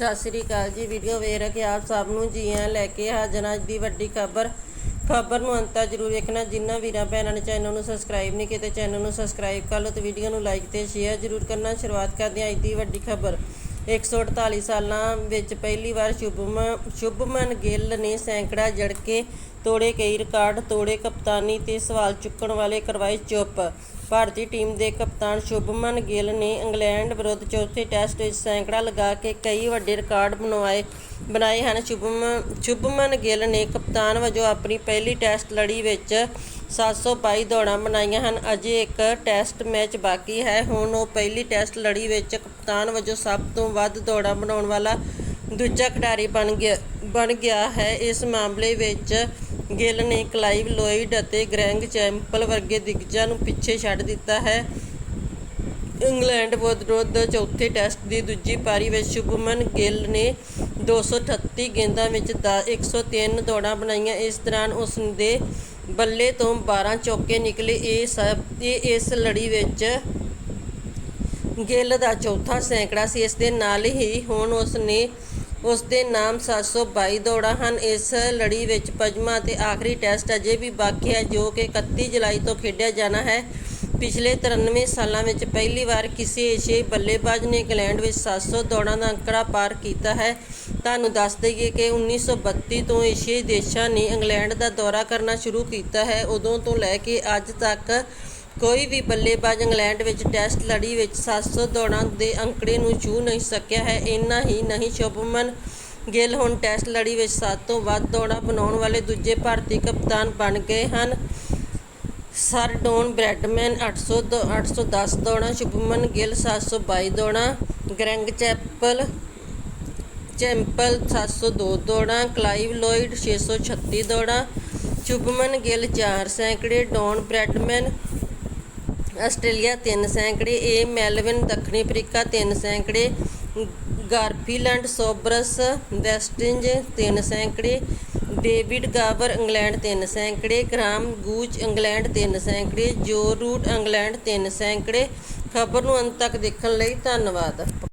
ਸਤਿ ਸ੍ਰੀ ਅਕਾਲ ਜੀ। ਵੀਡੀਓ ਵੇਖ ਰਹੇ ਆਪ ਸਭ ਨੂੰ ਜੀ ਆਇਆਂ ਲੈ ਕੇ ਹਾਜ਼ਰ ਹਾਂ। ਅੱਜ ਦੀ ਵੱਡੀ ਖਬਰ ਖਬਰ ਨੂੰ ਅੰਤ ਜ਼ਰੂਰ ਵੇਖਣਾ। ਜਿਨ੍ਹਾਂ ਵੀਰਾਂ ਭੈਣਾਂ ਨੇ ਚੈਨਲ ਨੂੰ ਸਬਸਕ੍ਰਾਈਬ ਨਹੀਂ ਕੀਤਾ, ਚੈਨਲ ਨੂੰ ਸਬਸਕ੍ਰਾਈਬ ਕਰ ਲਓ ਤੇ ਵੀਡੀਓ ਨੂੰ ਲਾਈਕ ਤੇ ਸ਼ੇਅਰ ਜ਼ਰੂਰ ਕਰਨਾ। ਸ਼ੁਰੂਆਤ ਕਰਦੇ ਹਾਂ ਅੱਜ ਦੀ ਵੱਡੀ ਖਬਰ। 148 ਸਾਲਾਂ ਵਿੱਚ ਪਹਿਲੀ ਵਾਰ ਸ਼ੁਭਮ ਸ਼ੁਭਮਨ ਗਿੱਲ ਨੇ ਸੈਂਕੜਾ ਜੜ ਕੇ ਤੋੜੇ, ਕਈ ਰਿਕਾਰਡ ਤੋੜੇ, ਕਪਤਾਨੀ ਤੇ ਸਵਾਲ ਚੁੱਕਣ ਵਾਲੇ ਕਰਵਾਏ ਚੁੱਪ। ਭਾਰਤੀ ਟੀਮ ਦੇ ਕਪਤਾਨ ਸ਼ੁਭਮਨ ਗਿੱਲ ਨੇ ਇੰਗਲੈਂਡ ਵਿਰੁੱਧ ਚੌਥੇ ਟੈਸਟ ਵਿੱਚ ਸੈਂਕੜਾ ਲਗਾ ਕੇ ਕਈ ਵੱਡੇ ਰਿਕਾਰਡ ਬਣਵਾਏ ਬਣਾਏ ਹਨ। ਸ਼ੁਭਮਨ ਸ਼ੁਭਮਨ ਗਿੱਲ ਨੇ ਕਪਤਾਨ ਵਜੋਂ ਆਪਣੀ ਪਹਿਲੀ ਟੈਸਟ ਲੜੀ ਵਿੱਚ 722 ਦੌੜਾਂ ਬਣਾਈਆਂ ਹਨ। ਅਜੇ ਇੱਕ ਟੈਸਟ ਮੈਚ ਬਾਕੀ ਹੈ। ਹੁਣ ਉਹ ਪਹਿਲੀ ਟੈਸਟ ਲੜੀ ਵਿੱਚ ਕਪਤਾਨ ਵਜੋਂ ਸਭ ਤੋਂ ਵੱਧ ਦੌੜਾਂ ਬਣਾਉਣ ਵਾਲਾ ਦੂਜਾ ਖਿਡਾਰੀ ਬਣ ਗਿਆ ਬਣ ਗਿਆ ਹੈ। ਇਸ ਮਾਮਲੇ ਵਿੱਚ ਗਿੱਲ ਨੇ ਕਲਾਈਵ ਲੋਇਡ ਅਤੇ ਗ੍ਰੈਂਗ ਚੈਂਪਲ ਵਰਗੇ ਦਿਗਜਾਂ ਨੂੰ ਪਿੱਛੇ ਛੱਡ ਦਿੱਤਾ ਹੈ। ਇੰਗਲੈਂਡ ਵਿਰੁੱਧ ਚੌਥੇ ਟੈਸਟ ਦੀ ਦੂਜੀ ਪਾਰੀ ਵਿੱਚ ਸ਼ੁਭਮਨ ਗਿੱਲ ਨੇ 238 ਗੇਂਦਾਂ ਵਿੱਚ ਦ- 103 ਦੌੜਾਂ ਬਣਾਈਆਂ। ਇਸ ਦੌਰਾਨ ਉਸ ਦੇ ਬੱਲੇ ਤੋਂ 12 ਚੌਕੇ ਨਿਕਲੇ। ਇਹ ਸਭ, ਇਹ ਇਸ ਲੜੀ ਵਿੱਚ ਗਿੱਲ ਦਾ ਚੌਥਾ ਸੈਂਕੜਾ ਸੀ। ਇਸ ਦੇ ਨਾਲ ਹੀ ਹੁਣ ਉਸ ਨੇ ਉਸ ਦੇ ਨਾਮ 722 ਦੌੜਾਂ ਹਨ। ਇਸ ਲੜੀ ਵਿੱਚ ਪੰਜਵਾਂ ਅਤੇ ਆਖਰੀ ਟੈਸਟ ਅਜੇ ਵੀ ਬਾਕੀ ਹੈ, ਜੋ ਕਿ 31 ਜੁਲਾਈ ਤੋਂ ਖੇਡਿਆ ਜਾਣਾ ਹੈ। ਪਿਛਲੇ 93 ਸਾਲਾਂ ਵਿੱਚ ਪਹਿਲੀ ਵਾਰ ਕਿਸੇ ਏਸ਼ੀਆਈ ਬੱਲੇਬਾਜ਼ ਨੇ ਇੰਗਲੈਂਡ ਵਿੱਚ 700 ਦੌੜਾਂ ਦਾ ਅੰਕੜਾ ਪਾਰ ਕੀਤਾ ਹੈ। ਤੁਹਾਨੂੰ ਦੱਸ ਦਈਏ ਕਿ 1932 ਤੋਂ ਏਸ਼ੀਆਈ ਦੇਸ਼ਾਂ ਨੇ ਇੰਗਲੈਂਡ ਦਾ ਦੌਰਾ ਕਰਨਾ ਸ਼ੁਰੂ ਕੀਤਾ ਹੈ। ਉਦੋਂ ਤੋਂ ਲੈ ਕੇ ਅੱਜ ਤੱਕ ਕੋਈ ਵੀ ਬੱਲੇਬਾਜ਼ ਇੰਗਲੈਂਡ ਵਿੱਚ ਟੈਸਟ ਲੜੀ ਵਿੱਚ 700 ਦੌੜਾਂ ਦੇ ਅੰਕੜੇ ਨੂੰ ਛੂ ਨਹੀਂ ਸਕਿਆ ਹੈ। ਇੰਨਾ ਹੀ ਨਹੀਂ, ਸ਼ੁਭਮਨ ਗਿੱਲ ਹੁਣ ਟੈਸਟ ਲੜੀ ਵਿੱਚ ਸਭ ਤੋਂ ਵੱਧ ਦੌੜਾਂ ਬਣਾਉਣ ਵਾਲੇ ਦੂਜੇ ਭਾਰਤੀ ਕਪਤਾਨ ਬਣ ਗਏ ਹਨ। ਸਰ, ਡੌਨ ਬ੍ਰੈਡਮੈਨ 800 810 ਦੌੜਾਂ, ਸ਼ੁਭਮਨ ਗਿੱਲ 722 ਦੌੜਾਂ, ਗ੍ਰੈਂਗ ਚੈਪਲ, ਚੈਂਪਲ 702 ਦੌੜਾਂ, ਕਲਾਈਵ ਲੋਇਡ 636 ਦੌੜਾਂ, ਸ਼ੁਭਮਨ ਗਿੱਲ 4 ਸੈਂਕੜੇ, ਡੌਨ ਬ੍ਰੈਡਮੈਨ ਆਸਟ੍ਰੇਲੀਆ 3 ਸੈਂਕੜੇ, ਏ ਮੈਲਵਿਨ ਦੱਖਣੀ ਅਫਰੀਕਾ 3 ਸੈਂਕੜੇ, ਗਾਰਫੀਲੈਂਡ ਸੋਬਰਸ ਵੈਸਟਿੰਜ 3 ਸੈਂਕੜੇ ਡੇਵਿਡ ਗਾਵਰ ਇੰਗਲੈਂਡ 3 ਸੈਂਕੜੇ, ਗ੍ਰਾਮ ਗੂਚ ਇੰਗਲੈਂਡ 3 ਸੈਂਕੜੇ, ਜੋ ਰੂਟ ਇੰਗਲੈਂਡ 3 ਸੈਂਕੜੇ। ਖਬਰ ਨੂੰ ਅੰਤ ਤੱਕ ਦੇਖਣ ਲਈ ਧੰਨਵਾਦ।